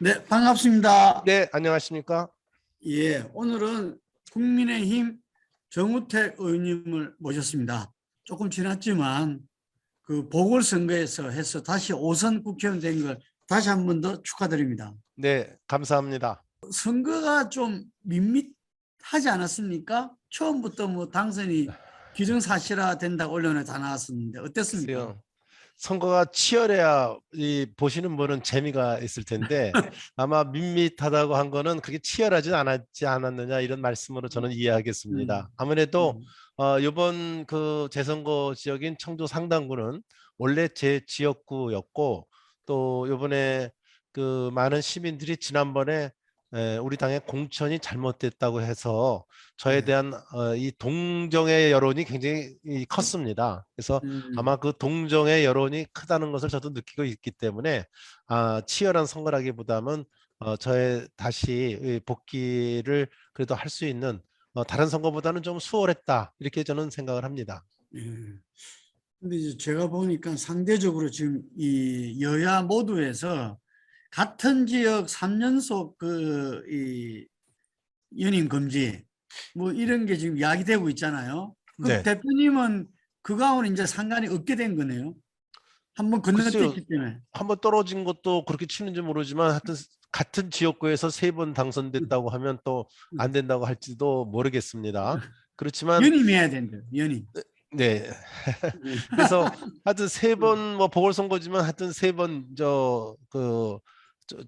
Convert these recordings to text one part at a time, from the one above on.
네, 반갑습니다. 네, 안녕하십니까? 예, 오늘은 국민의힘 정우택 의원님을 모셨습니다. 조금 지났지만 그 보궐선거에서 해서 다시 오선 국회의원 된 걸 다시 한 번 더 축하드립니다. 네, 감사합니다. 선거가 좀 밋밋하지 않았습니까? 처음부터 뭐 당선이 기정사실화 된다고 언론에 다 나왔었는데 어땠습니까? 글쎄요. 선거가 치열해야 이 보시는 분은 재미가 있을 텐데 아마 밋밋하다고 한 거는 그렇게 치열하지 않았지 않았느냐 이런 말씀으로 저는 이해하겠습니다. 음. 아무래도 음, 어, 이번 그 재선거 지역인 청주 상당구는 원래 제 지역구였고 또 이번에 그 많은 시민들이 지난번에 에, 우리 당의 공천이 잘못됐다고 해서 저에 네. 대한 어, 이 동정의 여론이 굉장히 이 컸습니다. 그래서 음, 아마 그 동정의 여론이 크다는 것을 저도 느끼고 있기 때문에 아, 치열한 선거라기보다는 어, 저의 다시 이 복귀를 그래도 할 수 있는 어, 다른 선거보다는 좀 수월했다 이렇게 저는 생각을 합니다. 예. 근데 이제 제가 보니까 상대적으로 지금 이 여야 모두에서 같은 지역 3연속 그 이 연임 금지 뭐 이런 게 지금 이야기되고 있잖아요. 그 네. 대표님은 그거하고는 이제 상관이 없게 된 거네요. 한번 건너뛰기 때문에. 한번 떨어진 것도 그렇게 치는지 모르지만 하여튼 같은 지역구에서 세 번 당선됐다고 하면 또 안 된다고 할지도 모르겠습니다. 그렇지만 연임해야 된대요. 연임. 네 그래서 하여튼 세 번 뭐 보궐선거지만 하여튼 세 번 저 그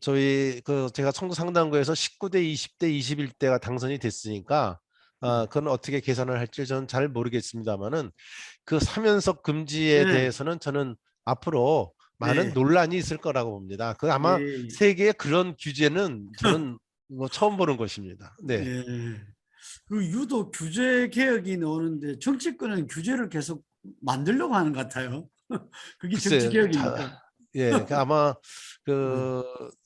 저 희 그 제가 청구 상당구에서 19대 20대 21대가 당선이 됐으니까 아 그건 어떻게 계산을 할지 저는 잘 모르겠습니다만은 그 3연속 금지에 네. 대해서는 저는 앞으로 많은 네. 논란이 있을 거라고 봅니다. 그 아마 예, 세계의 그런 규제는 저는 뭐 처음 보는 것입니다. 네. 예. 그 유독 규제 개혁이 나오는데 정치권은 규제를 계속 만들려고 하는 것 같아요. 그게 정치 개혁이니까. 자, 예, 그 아마 그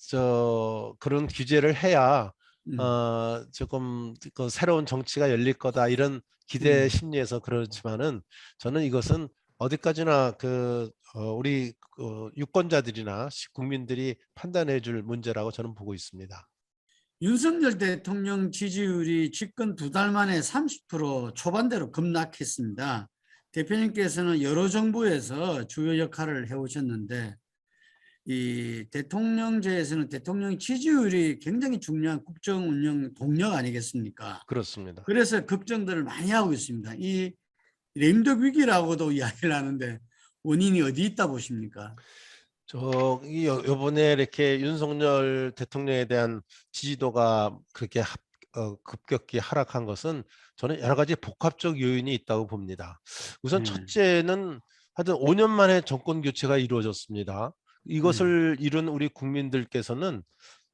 저 그런 규제를 해야 음. 어 조금 그 새로운 정치가 열릴 거다 이런 기대 음. 심리에서 그렇지만은 저는 이것은 어디까지나 그 어, 우리 그 유권자들이나 시- 국민들이 판단해 줄 문제라고 저는 보고 있습니다. 윤석열 대통령 지지율이 집권 두 달 만에 30% 초반대로 급락했습니다. 대표님께서는 여러 정부에서 주요 역할을 해오셨는데 이 대통령제에서는 대통령 지지율이 굉장히 중요한 국정 운영 동력 아니겠습니까? 그렇습니다. 그래서 걱정들을 많이 하고 있습니다. 이 램덕 위기라고도 이야기를 하는데 원인이 어디 있다 보십니까? 저이 요번에 이렇게 윤석열 대통령에 대한 지지도가 그렇게 합- 어, 급격히 하락한 것은 저는 여러 가지 복합적 요인이 있다고 봅니다. 우선 음. 첫째는 하여튼 5년 만에 정권 교체가 이루어졌습니다. 이것을 이룬 우리 국민들께서는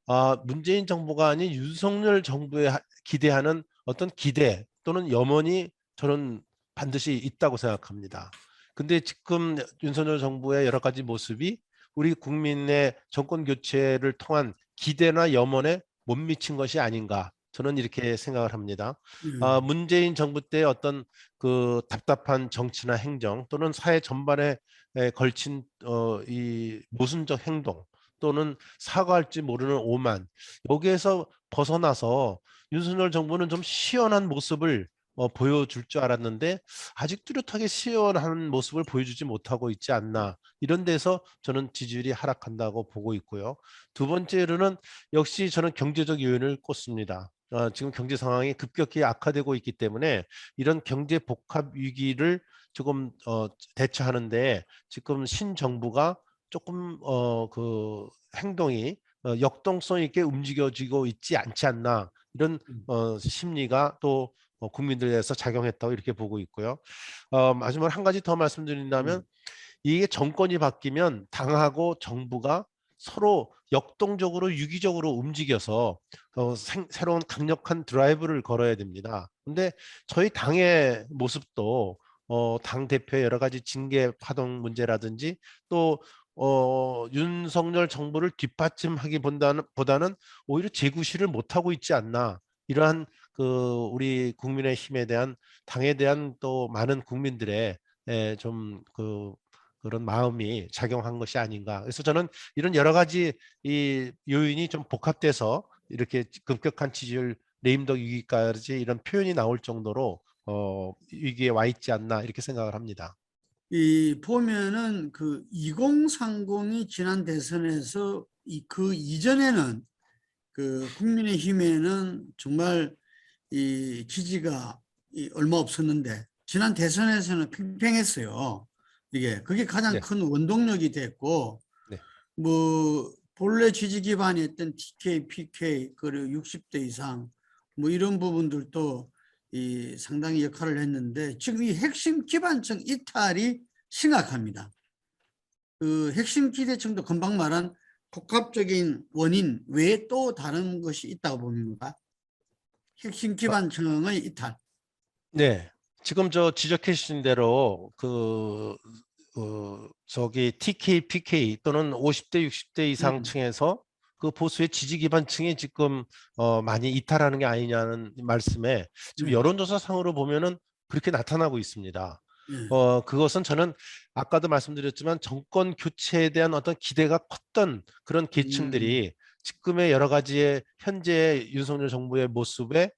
아, 문재인 정부가 아닌 윤석열 정부에 하- 기대하는 어떤 기대 또는 염원이 저는 반드시 있다고 생각합니다. 근데 지금 윤석열 정부의 여러 가지 모습이 우리 국민의 정권 교체를 통한 기대나 염원에 못 미친 것이 아닌가 저는 이렇게 생각을 합니다. 음, 아, 문재인 정부 때 어떤 그 답답한 정치나 행정 또는 사회 전반에 에 걸친 어, 이 모순적 행동 또는 사과할지 모르는 오만 여기에서 벗어나서 윤석열 정부는 좀 시원한 모습을 어, 보여줄 줄 알았는데 아직 뚜렷하게 시원한 모습을 보여주지 못하고 있지 않나 이런 데서 저는 지지율이 하락한다고 보고 있고요. 두 번째로는 역시 저는 경제적 요인을 꼽습니다. 어, 지금 경제 상황이 급격히 악화되고 있기 때문에 이런 경제 복합 위기를 조금 어, 대처하는데 지금 신정부가 조금 어, 그 행동이 어, 역동성 있게 움직여지고 있지 않지 않나 이런 음. 어, 심리가 또 어, 국민들에서 작용했다고 이렇게 보고 있고요. 어, 마지막으로 한 가지 더 말씀드린다면 음. 이게 정권이 바뀌면 당하고 정부가 서로 역동적으로 유기적으로 움직여서 어, 생- 새로운 강력한 드라이브를 걸어야 됩니다. 근데 저희 당의 모습도 어, 당 대표의 여러 가지 징계 파동 문제라든지 또 어, 윤석열 정부를 뒷받침하기 보다는, 보다는 오히려 재구시를 못하고 있지 않나 이러한 그 우리 국민의 힘에 대한 당에 대한 또 많은 국민들의 에, 좀그 그런 마음이 작용한 것이 아닌가. 그래서 저는 이런 여러 가지 이 요인이 좀 복합돼서 이렇게 급격한 지지율 레임덕 위기까지 이런 표현이 나올 정도로 어, 위기에 와 있지 않나 이렇게 생각을 합니다. 이 보면은 그 2030이 지난 대선에서 이 그 이전에는 그 국민의힘에는 정말 이 지지가 이 얼마 없었는데 지난 대선에서는 팽팽했어요. 이게 그게 가장 네. 큰 원동력이 됐고 네. 뭐 본래 지지 기반이었던 TK, PK 그리고 60대 이상 뭐 이런 부분들도 이 상당히 역할을 했는데 지금 이 핵심 기반층 이탈이 심각합니다. 그 핵심 기대층도 금방 말한 복합적인 원인 외에 또 다른 것이 있다고 봅니다. 핵심 기반층의 이탈. 네. 지금 저 지적해 주신 대로 그, 어, 저기 TK, PK 또는 50대, 60대 이상 음. 층에서 그 보수의 지지 기반층이 지금 어, 많이 이탈하는 게 아니냐는 말씀에 지금 네. 여론조사 상으로 보면은 그렇게 나타나고 있습니다. 예. 어, 그것은 저는 아까도 말씀드렸지만 정권 교체에 대한 어떤 기대가 컸던 그런 계층들이 지금의 여러 가지의 현재 윤석열 정부의 모습에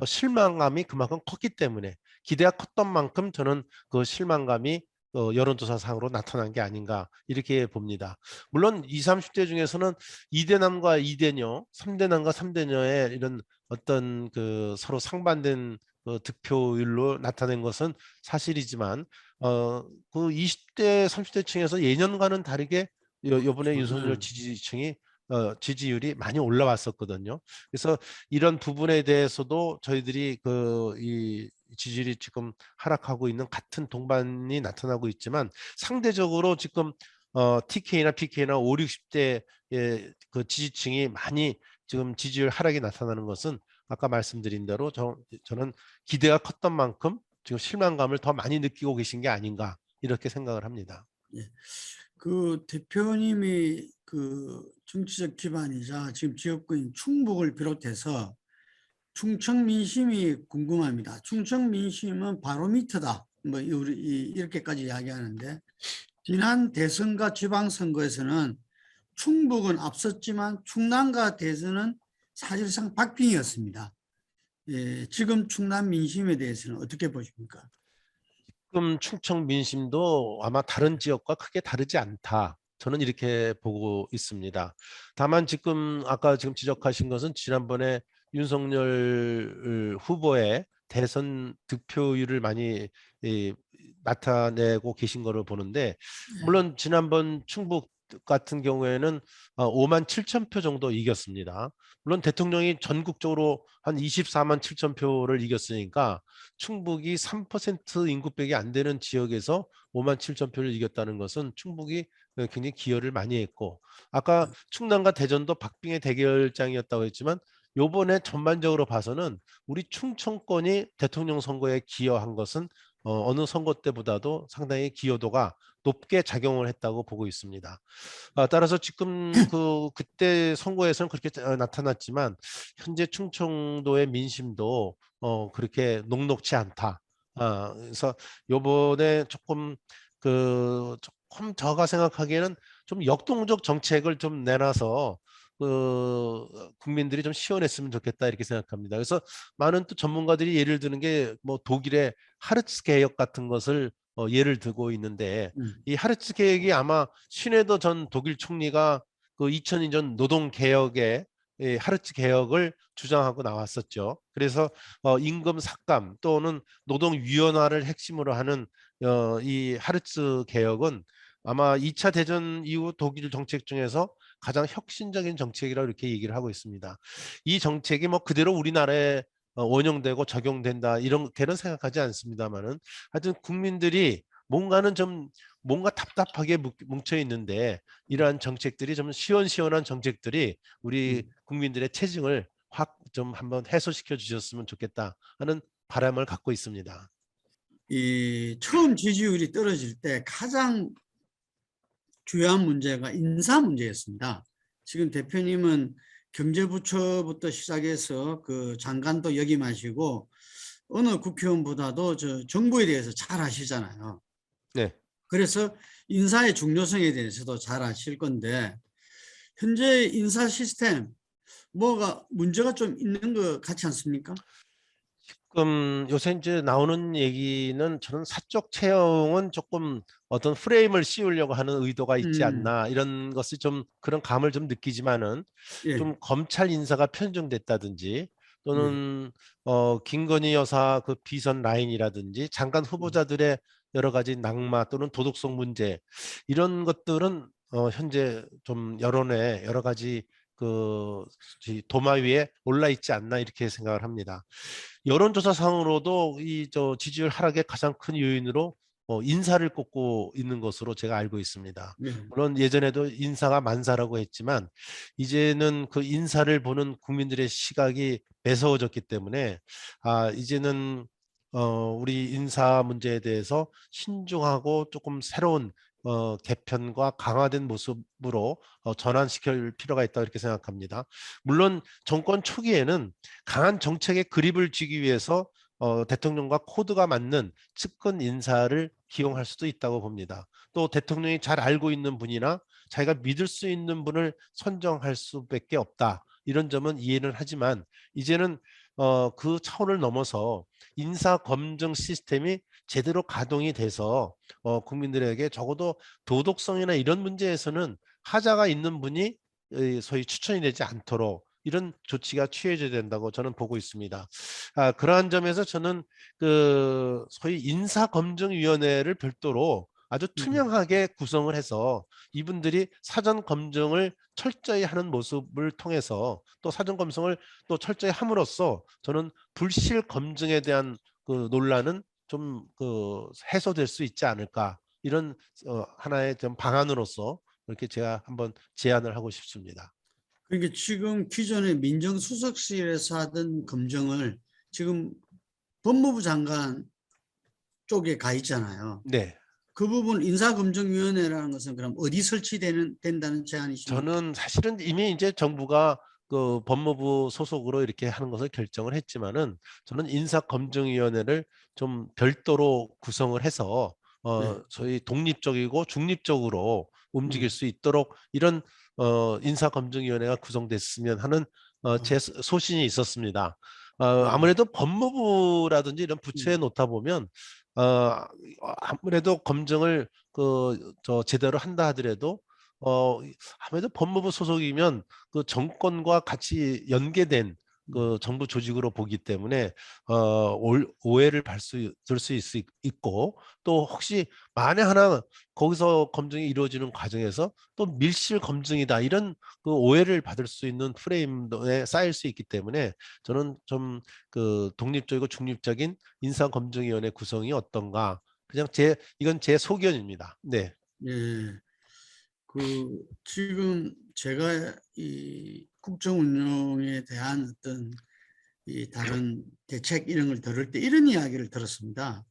어, 실망감이 그만큼 컸기 때문에 기대가 컸던 만큼 저는 그 실망감이 어, 여론조사상으로 나타난 게 아닌가 이렇게 봅니다. 물론 20, 30대 중에서는 2대남과 2대녀, 3대남과 3대녀의 이런 어떤 그 서로 상반된 그 득표율로 나타낸 것은 사실이지만 어, 그 20대, 30대 층에서 예년과는 다르게 요, 요번에 그렇죠. 윤석열 네. 지지층이 어, 지지율이 많이 올라왔었거든요. 그래서 이런 부분에 대해서도 저희들이 그 이 지지율이 지금 하락하고 있는 같은 동반이 나타나고 있지만 상대적으로 지금 어, TK나 PK나 5, 60대의 그 지지층이 많이 지금 지지율 하락이 나타나는 것은 아까 말씀드린 대로 저, 저는 기대가 컸던 만큼 지금 실망감을 더 많이 느끼고 계신 게 아닌가 이렇게 생각을 합니다. 그 대표님이 그 정치적 기반이자 지금 지역구인 충북을 비롯해서 충청 민심이 궁금합니다. 충청 민심은 바로미터다. 뭐 이- 우리 이- 이렇게까지 이야기하는데 지난 대선과 지방선거에서는 충북은 앞섰지만 충남과 대선은 사실상 박빙이었습니다. 예, 지금 충남 민심에 대해서는 어떻게 보십니까? 지금 충청 민심도 아마 다른 지역과 크게 다르지 않다. 저는 이렇게 보고 있습니다. 다만 지금 아까 지금 지적하신 것은 지난번에 윤석열 후보의 대선 득표율을 많이 이, 나타내고 계신 거를 보는데 물론 지난번 충북 같은 경우에는 어, 5만 7천 표 정도 이겼습니다. 물론 대통령이 전국적으로 한 24만 7천 표를 이겼으니까 충북이 3% 인구백이 안 되는 지역에서 5만 7천 표를 이겼다는 것은 충북이 어, 굉장히 기여를 많이 했고 아까 충남과 대전도 박빙의 대결장이었다고 했지만 요번에 전반적으로 봐서는 우리 충청권이 대통령 선거에 기여한 것은 어, 어느 선거 때보다도 상당히 기여도가 높게 작용을 했다고 보고 있습니다. 아, 따라서 지금 그 그때 선거에서는 그렇게 어, 나타났지만 현재 충청도의 민심도 어, 그렇게 녹록치 않다. 아, 그래서 요번에 조금 그 조금 저가 생각하기에는 좀 역동적 정책을 좀 내놔서 그 국민들이 좀 시원했으면 좋겠다 이렇게 생각합니다. 그래서 많은 또 전문가들이 예를 드는 게 뭐 독일의 하르츠 개혁 같은 것을 어, 예를 들고 있는데 음. 이 하르츠 개혁이 아마 시네더 전 독일 총리가 그 2002년 노동 개혁에 이 하르츠 개혁을 주장하고 나왔었죠. 그래서 어, 임금 삭감 또는 노동 유연화를 핵심으로 하는 어, 이 하르츠 개혁은 아마 2차 대전 이후 독일 정책 중에서 가장 혁신적인 정책이라고 이렇게 얘기를 하고 있습니다. 이 정책이 뭐 그대로 우리나라에 어, 원용되고 적용된다 이런게는 생각하지 않습니다만은 하여튼 국민들이 뭔가는 좀 뭔가 답답하게 뭉- 뭉쳐 있는데 이러한 정책들이 좀 시원시원한 정책들이 우리 국민들의 체증을 확 좀 한번 해소시켜 주셨으면 좋겠다 하는 바람을 갖고 있습니다. 이 처음 지지율이 떨어질 때 가장 주요한 문제가 인사 문제였습니다. 지금 대표님은 경제부처부터 시작해서 그 장관도 역임하시고 어느 국회의원보다도 저 정부에 대해서 잘 아시잖아요. 네. 그래서 인사의 중요성에 대해서도 잘 아실 건데 현재 인사 시스템 뭐가 문제가 좀 있는 것 같지 않습니까? 지금 요새 이제 나오는 얘기는 저는 사적 채용은 조금 어떤 프레임을 씌우려고 하는 의도가 있지 음. 않나 이런 것을 좀 그런 감을 좀 느끼지만은 예. 좀 검찰 인사가 편중됐다든지 또는 네. 어 김건희 여사 그 비선 라인이라든지 장관 후보자들의 여러 가지 낙마 또는 도덕성 문제 이런 것들은 어 현재 좀 여론에 여러 가지 그이 도마 위에 올라 있지 않나 이렇게 생각을 합니다. 여론조사상으로도 이 저 지지율 하락의 가장 큰 요인으로 어 인사를 꼽고 있는 것으로 제가 알고 있습니다. 예. 물론 예전에도 인사가 만사라고 했지만 이제는 그 인사를 보는 국민들의 시각이 매서워졌기 때문에 아 이제는 어 우리 인사 문제에 대해서 신중하고 조금 새로운 어 개편과 강화된 모습으로 어 전환시킬 필요가 있다 이렇게 생각합니다. 물론 정권 초기에는 강한 정책의 그립을 쥐기 위해서 어 대통령과 코드가 맞는 측근 인사를 기용할 수도 있다고 봅니다. 또 대통령이 잘 알고 있는 분이나 자기가 믿을 수 있는 분을 선정할 수밖에 없다. 이런 점은 이해는 하지만 이제는 어 그 차원을 넘어서 인사 검증 시스템이 제대로 가동이 돼서 어 국민들에게 적어도 도덕성이나 이런 문제에서는 하자가 있는 분이 이 소위 추천이 되지 않도록 이런 조치가 취해져야 된다고 저는 보고 있습니다. 아 그러한 점에서 저는 그 소위 인사검증위원회를 별도로 아주 음. 투명하게 구성을 해서 이분들이 사전 검증을 철저히 하는 모습을 통해서 또 사전 검증을 또 철저히 함으로써 저는 불실 검증에 대한 그 논란은 좀 그 해소될 수 있지 않을까 이런 어 하나의 좀 방안으로서 이렇게 제가 한번 제안을 하고 싶습니다. 그러니까 지금 기존의 민정수석실에서 하던 검증을 지금 법무부 장관 쪽에 가 있잖아요. 네. 그 부분 인사검증위원회라는 것은 그럼 어디 설치되는 된다는 제안이십니까? 저는 사실은 이미 이제 정부가 그 법무부 소속으로 이렇게 하는 것을 결정을 했지만은 저는 인사검증위원회를 좀 별도로 구성을 해서 어 네. 저희 독립적이고 중립적으로 움직일 음. 수 있도록 이런 어 인사검증위원회가 구성됐으면 하는 어제 소신이 있었습니다. 어 아무래도 법무부라든지 이런 부처에 놓다 보면 어 아무래도 검증을 그 저 제대로 한다 하더라도 어 아무래도 법무부 소속이면 그 정권과 같이 연계된 그 정부 조직으로 보기 때문에 어올 오해를 받을 수 있고 또 혹시 만에 하나 거기서 검증이 이루어지는 과정에서 또 밀실 검증이다 이런 그 오해를 받을 수 있는 프레임에 쌓일 수 있기 때문에 저는 좀 그 독립적이고 중립적인 인사 검증위원회 구성이 어떤가 그냥 제 이건 제 소견입니다. 네. 예. 그 지금 제가 이 국정 운영에 대한 어떤 이 다른 대책 이런 걸 들을 때 이런 이야기를 들었습니다.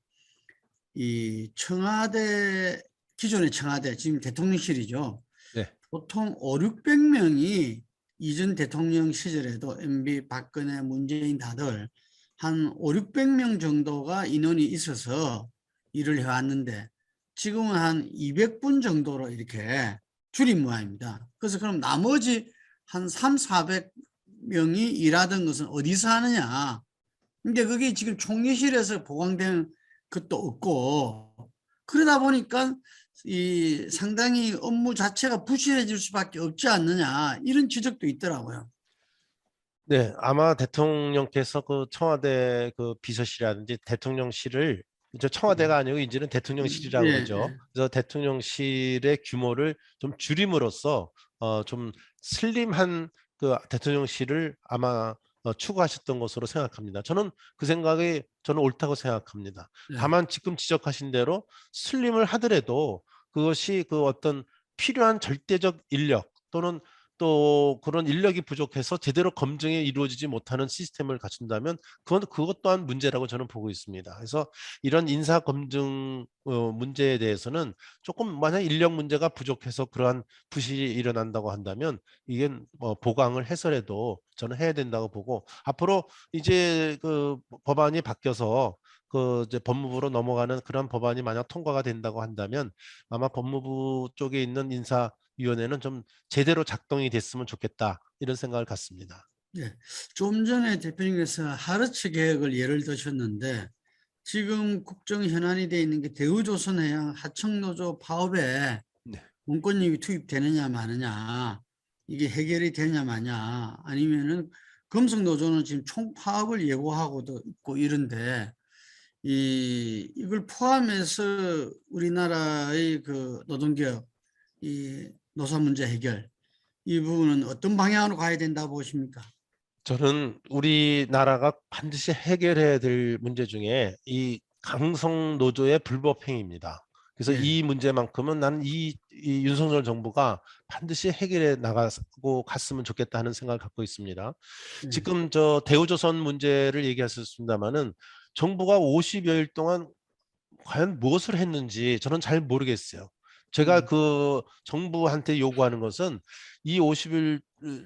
이 청와대 기존의 청와대 지금 대통령실이죠. 네. 보통 5, 600명이 이전 대통령 시절에도 MB, 박근혜, 문재인 다들 한 5, 600명 정도가 인원이 있어서 일을 해왔는데 지금은 한 200분 정도로 이렇게 줄인 모양입니다. 그래서 그럼 나머지 한 3, 400명이 일하던 것은 어디서 하느냐. 근데 그게 지금 총리실에서 보강된 것도 없고 그러다 보니까 이 상당히 업무 자체가 부실해질 수밖에 없지 않느냐 이런 지적도 있더라고요. 네, 아마 대통령께서 그 청와대 그 비서실이라든지 대통령실을 이제 청와대가 아니고 이제는 대통령실이라고 예, 그러죠. 예. 그래서 대통령실의 규모를 좀 줄임으로써 어 좀 슬림한 그 대통령실을 아마 어 추구하셨던 것으로 생각합니다. 저는 그 생각이 저는 옳다고 생각합니다. 네. 다만 지금 지적하신 대로 슬림을 하더라도 그것이 그 어떤 필요한 절대적 인력 또는 또 그런 인력이 부족해서 제대로 검증이 이루어지지 못하는 시스템을 갖춘다면 그건 그것 또한 문제라고 저는 보고 있습니다. 그래서 이런 인사 검증 어 문제에 대해서는 조금 만약 인력 문제가 부족해서 그러한 부실이 일어난다고 한다면 이게 뭐 보강을 해서라도 저는 해야 된다고 보고 앞으로 이제 그 법안이 바뀌어서 그 이제 법무부로 넘어가는 그런 법안이 만약 통과가 된다고 한다면 아마 법무부 쪽에 있는 인사위원회는 좀 제대로 작동이 됐으면 좋겠다 이런 생각을 갖습니다. 좀 전에 대표님께서 하르츠 계획을 예를 드셨는데 지금 국정 현안이 돼 있는 게 대우조선해양 하청노조 파업에 네. 문건력이 투입되느냐 마느냐 이게 해결이 되냐 마냐 아니면은 금속노조는 지금 총파업을 예고하고도 있고 이런데 이 이걸 포함해서 우리나라의 그 노동개혁 이 노사 문제 해결 이 부분은 어떤 방향으로 가야 된다고 보십니까? 저는 우리나라가 반드시 해결해야 될 문제 중에 이 강성 노조의 불법 행위입니다. 그래서 네. 이 문제만큼은 나는 이, 이 윤석열 정부가 반드시 해결해 나가고 갔으면 좋겠다 하는 생각을 갖고 있습니다. 네. 지금 저 대우조선 문제를 얘기하셨습니다마는 정부가 50여일 동안 과연 무엇을 했는지 저는 잘 모르겠어요. 제가 음. 그 정부한테 요구하는 것은 이 50일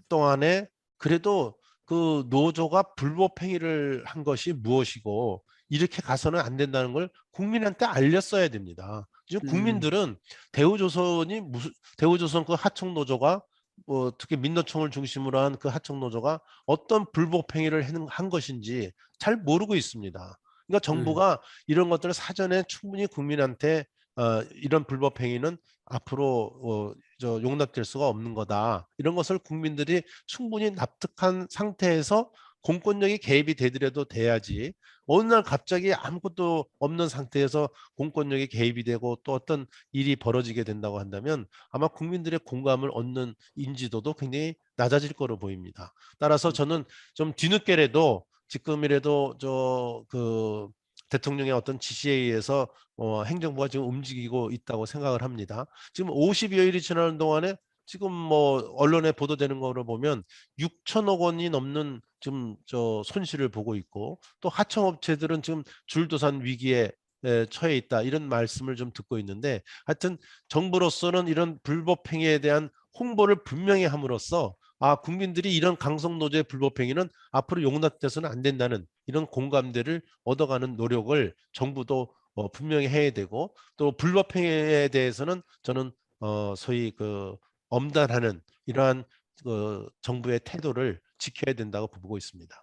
동안에 그래도 그 노조가 불법 행위를 한 것이 무엇이고 이렇게 가서는 안 된다는 걸 국민한테 알렸어야 됩니다. 지금 음. 국민들은 대우조선이 무슨 대우조선 그 하청 노조가 뭐 특히 민노총을 중심으로 한 그 하청 노조가 어떤 불법 행위를 한- 한 것인지 잘 모르고 있습니다. 그러니까 정부가 이런 것들을 사전에 충분히 국민한테 어, 이런 불법 행위는 앞으로 어, 저 용납될 수가 없는 거다. 이런 것을 국민들이 충분히 납득한 상태에서 공권력이 개입이 되더라도 돼야지 어느 날 갑자기 아무것도 없는 상태에서 공권력이 개입이 되고 또 어떤 일이 벌어지게 된다고 한다면 아마 국민들의 공감을 얻는 인지도도 굉장히 낮아질 거로 보입니다. 따라서 저는 좀 뒤늦게라도 지금이라도 저 그 대통령의 어떤 지시에 의해서 어, 행정부가 지금 움직이고 있다고 생각을 합니다. 지금 50여일이 지나는 동안에 지금 뭐 언론에 보도되는 거로 보면 6천억 원이 넘는 지금 저 손실을 보고 있고 또 하청업체들은 지금 줄도산 위기에 에, 처해 있다 이런 말씀을 좀 듣고 있는데 하여튼 정부로서는 이런 불법 행위에 대한 홍보를 분명히 함으로써 아 국민들이 이런 강성 노조의 불법 행위는 앞으로 용납돼서는 안 된다는 이런 공감대를 얻어가는 노력을 정부도 어, 분명히 해야 되고 또 불법 행위에 대해서는 저는 어, 소위 그 엄단하는 이러한 그 정부의 태도를 지켜야 된다고 보고 있습니다.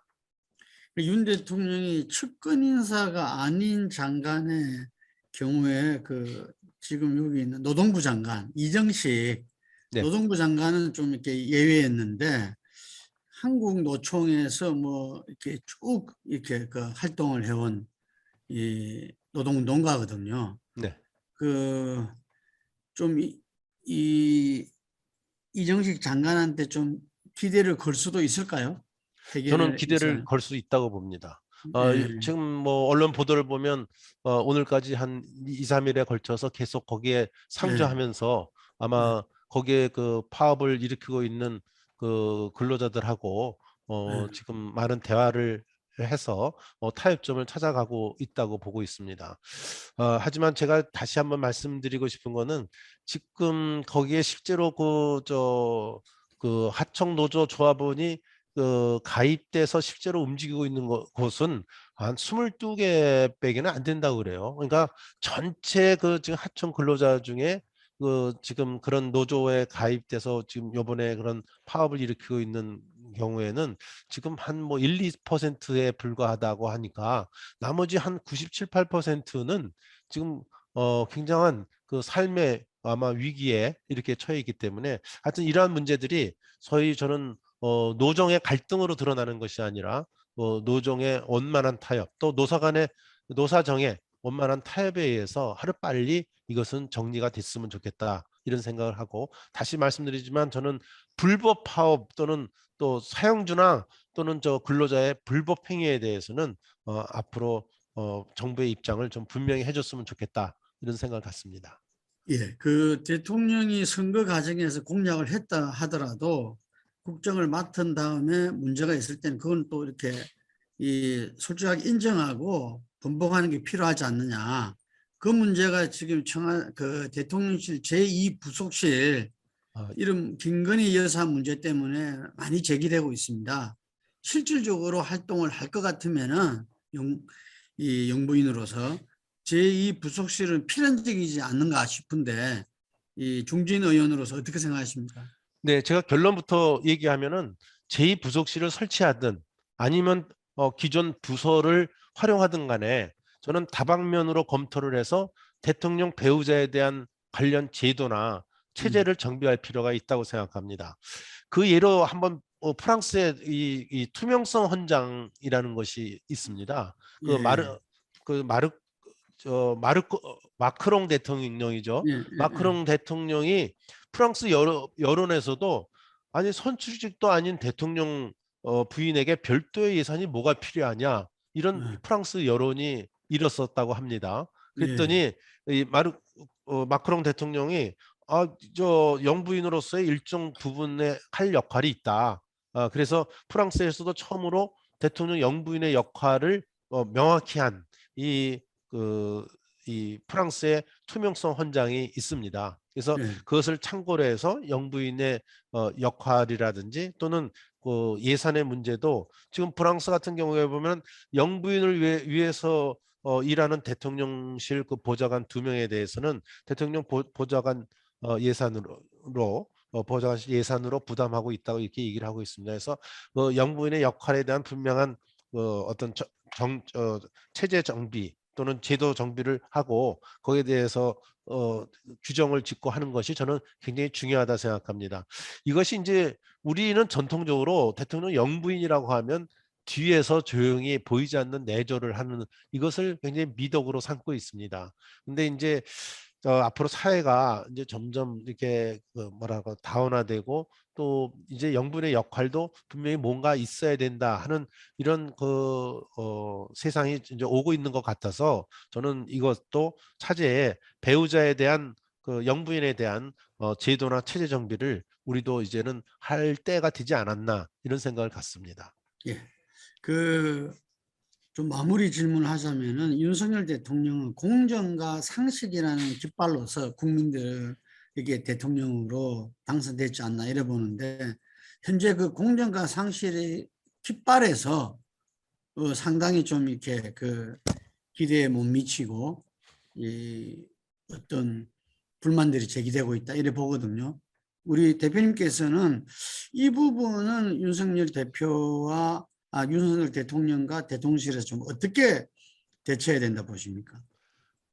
윤 대통령이 측근 인사가 아닌 장관의 경우에 그 지금 여기 있는 노동부 장관 이정식 네. 노동부 장관은 좀 이렇게 예외였는데 한국 노총에서 뭐 이렇게 쭉 이렇게 그 활동을 해온 이 노동운동가거든요. 네. 그좀 이 이정식 장관한테 좀 기대를 걸 수도 있을까요? 저는 기대를. 걸 수 있다고 봅니다. 어, 예. 지금 뭐 언론 보도를 보면 어, 오늘까지 한 2, 3일에 걸쳐서 계속 거기에 상주하면서 아마 거기에 그 파업을 일으키고 있는 그 근로자들하고 어, 네. 지금 많은 대화를 해서 어, 타협점을 찾아가고 있다고 보고 있습니다. 어, 하지만 제가 다시 한번 말씀드리고 싶은 거는 지금 거기에 실제로 그저그 하청 노조 조합원이 그 가입돼서 실제로 움직이고 있는 거- 곳은 한 22개 빼기는 안 된다고 그래요. 그러니까 전체 그 지금 하청 근로자 중에 그 지금 그런 노조에 가입돼서 지금 요번에 그런 파업을 일으키고 있는 경우에는 지금 한 뭐 1, 2%에 불과하다고 하니까 나머지 한 97, 8%는 지금 어 굉장한 그 삶의 아마 위기에 이렇게 처해 있기 때문에 하여튼 이러한 문제들이 소위 저는 어, 노정의 갈등으로 드러나는 것이 아니라 어, 노정의 원만한 타협 또 노사 간의 노사정의 원만한 타협에 의해서 하루 빨리 이것은 정리가 됐으면 좋겠다 이런 생각을 하고 다시 말씀드리지만 저는 불법 파업 또는 또 사용주나 또는 저 근로자의 불법 행위에 대해서는 어, 앞으로 어, 정부의 입장을 좀 분명히 해줬으면 좋겠다 이런 생각을 갖습니다. 예, 그 대통령이 선거 과정에서 공약을 했다 하더라도 국정을 맡은 다음에 문제가 있을 때는 그건 또 이렇게 이 솔직하게 인정하고 번복하는 게 필요하지 않느냐. 그 문제가 지금 청와 그 대통령실 제2 부속실 아, 이름 김건희 여사 문제 때문에 많이 제기되고 있습니다. 실질적으로 활동을 할 것 같으면은 용, 이 영부인으로서 제2 부속실은 필연적이지 않는가 싶은데 이 중진 의원으로서 어떻게 생각하십니까? 네, 제가 결론부터 얘기하면은 제2 부속실을 설치하든 아니면 어, 기존 부서를 활용하든 간에 저는 다방면으로 검토를 해서 대통령 배우자에 대한 관련 제도나 체제를 정비할 필요가 있다고 생각합니다. 그 예로 한번 어, 프랑스의 이, 이 투명성 헌장이라는 것이 있습니다. 그 예. 마르 그 마르 저 마르코 마크롱 대통령이죠. 예, 예, 마크롱 대통령이 프랑스 여론, 여론에서도 아니 선출직도 아닌 대통령 어, 부인에게 별도의 예산이 뭐가 필요하냐 이런 네. 프랑스 여론이 일었었다고 합니다. 예. 그랬더니 이 마르 어, 마크롱 대통령이 아저 영부인으로서의 일정 부분에 할 역할이 있다. 아, 그래서 프랑스에서도 처음으로 대통령 영부인의 역할을 어, 명확히 한 이 그, 이 프랑스의 투명성 헌장이 있습니다. 그래서 예. 그것을 참고로 해서 영부인의 어, 역할이라든지 또는 그 예산의 문제도 지금 프랑스 같은 경우에 보면 영부인을 위해, 위해서 어, 일하는 대통령실 그 보좌관 두 명에 대해서는 대통령 보, 보좌관 어, 예산으로 어, 보좌관실 예산으로 부담하고 있다고 이렇게 얘기를 하고 있습니다. 그래서 그 영부인의 역할에 대한 분명한 어, 어떤 저- 정, 어, 체제 정비 또는 제도 정비를 하고 거기에 대해서 어, 규정을 짓고 하는 것이 저는 굉장히 중요하다 생각합니다. 이것이 이제 우리는 전통적으로 대통령 영부인이라고 하면 뒤에서 조용히 보이지 않는 내조를 하는 이것을 굉장히 미덕으로 삼고 있습니다. 근데 이제 어, 앞으로 사회가 이제 점점 이렇게 그 뭐라고 다원화되고 또 이제 영분의 역할도 분명히 뭔가 있어야 된다 하는 이런 그 어, 세상이 이제 오고 있는 것 같아서 저는 이것도 차제에 배우자에 대한 그 영부인에 대한 어, 제도나 체제 정비를 우리도 이제는 할 때가 되지 않았나 이런 생각을 갖습니다. 예. 그 좀 마무리 질문을 하자면은 윤석열 대통령은 공정과 상식이라는 깃발로서 국민들에게 대통령으로 당선됐지 않나 이래 보는데 현재 그 공정과 상식의 깃발에서 어, 상당히 좀 이렇게 그 기대에 못 미치고 이 어떤 불만들이 제기되고 있다 이래 보거든요. 우리 대표님께서는 이 부분은 윤석열 대표와 아, 윤석열 대통령과 대통령실에서 좀 어떻게 대처해야 된다 보십니까?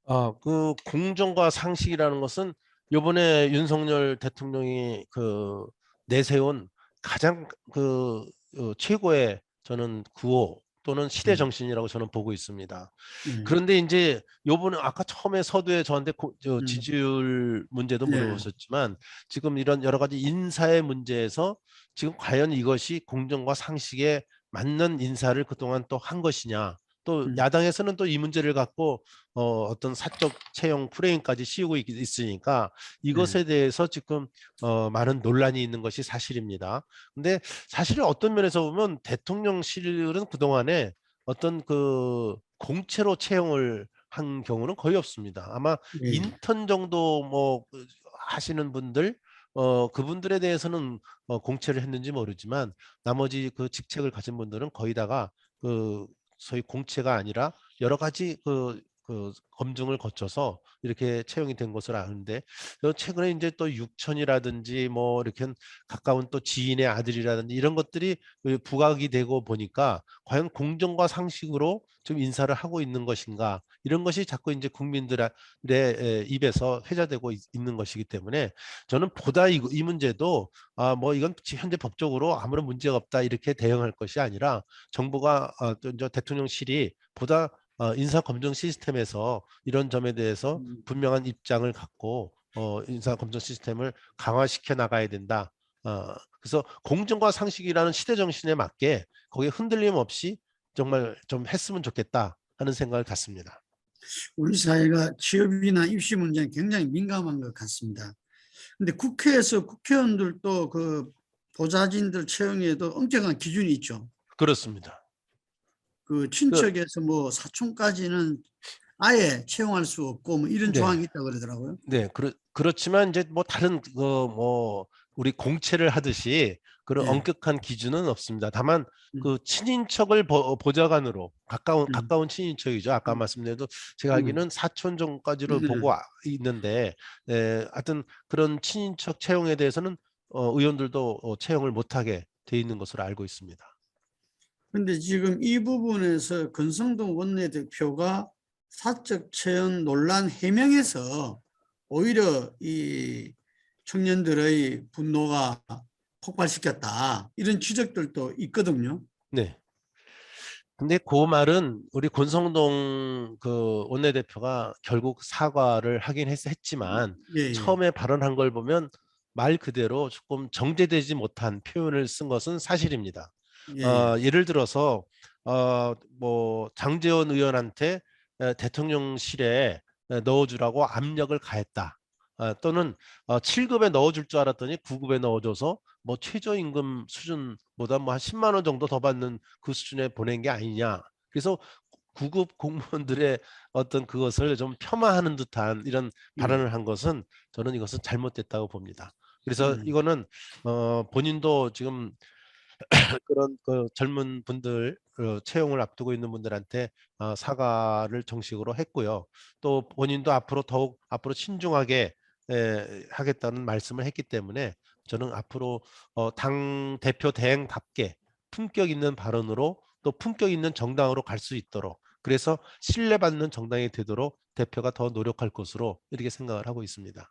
아, 그 공정과 상식이라는 것은 요번에 윤석열 대통령이 그 내세운 가장 그 어, 최고의 저는 구호 또는 시대 음. 정신이라고 저는 보고 있습니다. 음, 그런데 이제 요번에 아까 처음에 서두에 저한테 고- 저 음. 지지율 문제도 네. 물어보셨지만 지금 이런 여러 가지 인사의 문제에서 지금 과연 이것이 공정과 상식에 맞는 인사를 그동안 또 한 것이냐 또 음. 야당에서는 또 이 문제를 갖고 어, 어떤 사적 채용 프레임까지 씌우고 있, 있으니까 이것에 대해서 지금 어, 많은 논란이 있는 것이 사실입니다. 근데 사실은 어떤 면에서 보면 대통령실은 그동안에 어떤 그 공채로 채용을 한 경우는 거의 없습니다. 아마 예. 인턴 정도 뭐 그, 하시는 분들 어 그분들에 대해서는 어, 공채를 했는지 모르지만 나머지 그 직책을 가진 분들은 거의 다가 그 소위 공채가 아니라 여러 가지 그, 그 검증을 거쳐서 이렇게 채용이 된 것을 아는데 또 최근에 이제 또 육천이라든지 뭐 이렇게 가까운 또 지인의 아들이라든지 이런 것들이 그 부각이 되고 보니까 과연 공정과 상식으로 좀 인사를 하고 있는 것인가? 이런 것이 자꾸 이제 국민들의 에, 입에서 회자되고 있, 는 것이기 때문에 저는 보다 이, 이 문제도 아 뭐 이건 지- 현재 법적으로 아무런 문제가 없다 이렇게 대응할 것이 아니라 정부가 이제 대통령실이 보다 어, 인사 검증 시스템에서 이런 점에 대해서 음. 분명한 입장을 갖고 어, 인사 검증 시스템을 강화시켜 나가야 된다. 어, 그래서 공정과 상식이라는 시대 정신에 맞게 거기에 흔들림 없이 정말 좀 했으면 좋겠다 하는 생각을 갖습니다. 우리 사회가 취업이나 입시 문제는 굉장히 민감한 것 같습니다. 근데 국회에서 국회의원들도 그 보좌진들 채용에도 엄격한 기준이 있죠. 그렇습니다. 그 친척에서 뭐 사촌까지는 아예 채용할 수 없고 뭐 이런 네. 조항이 있다 그러더라고요. 네, 그렇, 그렇지만 이제 뭐 다른 그뭐 우리 공채를 하듯이 그런 예. 엄격한 기준은 없습니다. 다만 음. 그 친인척을 보, 보좌관으로 가까운 음. 가까운 친인척이죠. 아까 음. 말씀드려도 제가 음. 알기는 사촌 정도까지를 음. 보고 아- 있는데, 에, 하여튼 그런 친인척 채용에 대해서는 어, 의원들도 어, 채용을 못하게 돼 있는 것으로 알고 있습니다. 근데 지금 이 부분에서 권성동 원내대표가 사적 채용 논란 해명에서 오히려 이 청년들의 분노가 폭발시켰다. 이런 지적들도 있거든요. 네. 근데 그 말은 우리 권성동 그 원내대표가 결국 사과를 하긴 했, 했지만 예, 예. 처음에 발언한 걸 보면 말 그대로 조금 정제되지 못한 표현을 쓴 것은 사실입니다. 예, 어, 예를 들어서 어, 뭐 장재원 의원한테 에, 대통령실에 에, 넣어주라고 압력을 가했다. 어, 또는 어, 7급에 넣어줄 줄 알았더니 9급에 넣어줘서 뭐 최저임금 수준보다 뭐 한 10만 원 정도 더 받는 그 수준에 보낸 게 아니냐. 그래서 9급 공무원들의 어떤 그것을 좀 폄하하는 듯한 이런 음. 발언을 한 것은 저는 이것은 잘못됐다고 봅니다. 그래서 음. 이거는 어, 본인도 지금 그런 그 젊은 분들 그 채용을 앞두고 있는 분들한테 어, 사과를 정식으로 했고요. 또 본인도 앞으로 더욱 앞으로 신중하게 에, 하겠다는 말씀을 했기 때문에 저는 앞으로 어, 당 대표 대행답게 품격 있는 발언으로 또 품격 있는 정당으로 갈 수 있도록 그래서 신뢰받는 정당이 되도록 대표가 더 노력할 것으로 이렇게 생각을 하고 있습니다.